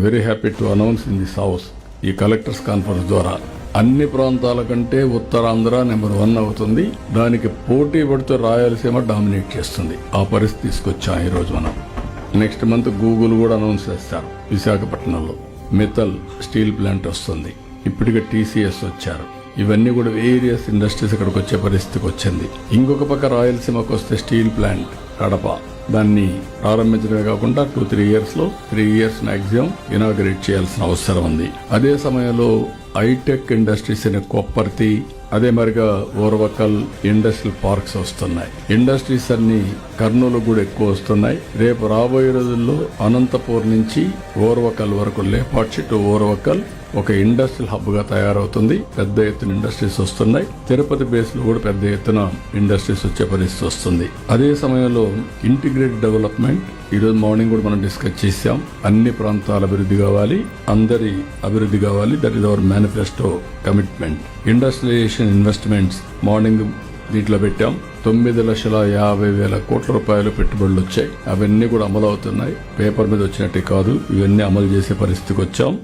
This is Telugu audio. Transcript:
I'm very happy to announce in this house ఈ కలెక్టర్స్ కాన్ఫరెన్స్ ద్వారా. అన్ని ప్రాంతాల కంటే ఉత్తరాంధ్ర నెంబర్ వన్ అవుతుంది. దానికి పోటీ పడుతూ రాయలసీమ డామినేట్ చేస్తుంది. ఆ పరిస్థితి తీసుకొచ్చాం ఈ రోజు మనం. నెక్స్ట్ మంత్ గూగుల్ కూడా అనౌన్స్ చేస్తారు విశాఖపట్నంలో. మిథల్ స్టీల్ ప్లాంట్ వస్తుంది. ఇప్పటికే టీసీఎస్ వచ్చారు. ఇవన్నీ కూడా వేరియస్ ఇండస్ట్రీస్ ఇక్కడికి వచ్చే పరిస్థితికి వచ్చింది. ఇంకొక పక్క రాయలసీమకు వస్తే స్టీల్ ప్లాంట్ కడప. దాన్ని ప్రారంభించడమే కాకుండా టూ త్రీ ఇయర్స్లో త్రీ ఇయర్స్ మాక్సిమం ఇనాగరేట్ చేయాల్సిన అవసరం ఉంది. అదే సమయంలో హైటెక్ ఇండస్ట్రీస్ అనే కొప్పర్తి అదే మరిగా ఓర్వకల్ ఇండస్ట్రియల్ పార్క్స్ వస్తున్నాయి. ఇండస్ట్రీస్ అన్ని కర్నూలు కూడా ఎక్కువ వస్తున్నాయి. రేపు రాబోయే రోజుల్లో అనంతపూర్ నుంచి ఓర్వకల్ వరకు లేపాక్షి టు ఓర్వకల్ ఒక ఇండస్ట్రియల్ హబ్గా తయారవుతుంది. పెద్ద ఎత్తున ఇండస్ట్రీస్ వస్తున్నాయి. తిరుపతి బేస్లో కూడా పెద్ద ఎత్తున ఇండస్ట్రీస్ వచ్చే పరిస్థితి వస్తుంది. అదే సమయంలో ఇంటిగ్రేటెడ్ డెవలప్మెంట్ ఈరోజు మార్నింగ్ కూడా మనం డిస్కస్ చేసాం అన్ని ప్రాంతాల అభివృద్ధి కావాలి. అందరి అభివృద్ధి కావాలి. That is our manifesto commitment industrialisation investments morning దీంట్లో పెట్టాం. తొమ్మిది లక్షల యాభై వేల కోట్ల రూపాయలు పెట్టుబడులు వచ్చాయి. అవన్నీ కూడా అమలు అవుతున్నాయి. పేపర్ మీద వచ్చినట్టే కాదు. ఇవన్నీ అమలు చేసే పరిస్థితికి వచ్చాం.